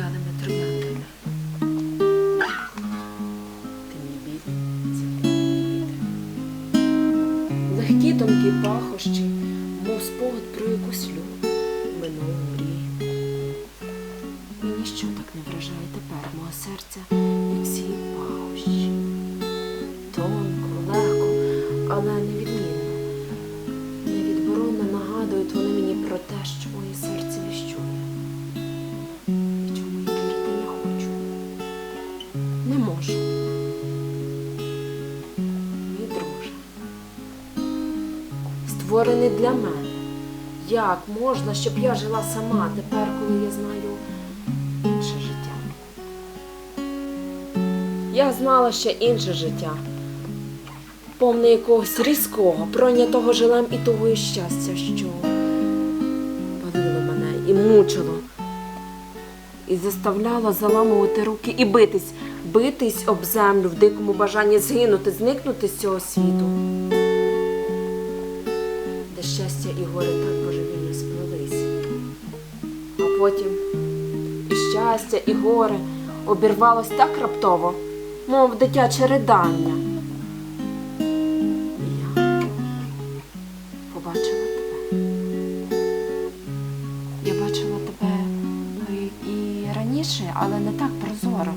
трояндами. Ти мій бідний зелений вітер. Легкі тонкі пахощі, мов спогад про якусь любов, минулу мрію. І ніщо так не вражає тепер мого серця, як ці пахощі. Тонко, легко, але невідмінно. Невідборонно нагадують вони мені про те, що моє серце Створений для мене. Як можна, щоб я жила сама тепер, коли я знаю інше життя? Я знала ще інше життя, повне якогось різкого, пройнятого жилем і того і щастя, що палило мене і мучило, і заставляло заламувати руки і битись, битись об землю в дикому бажанні згинути, зникнути з цього світу, де щастя і горе так божевільно сплелись. А потім і щастя, і горе обірвалось так раптово, мов дитяче ридання. Побачила тебе. Я бачила тебе і- і раніше, але не так прозоро.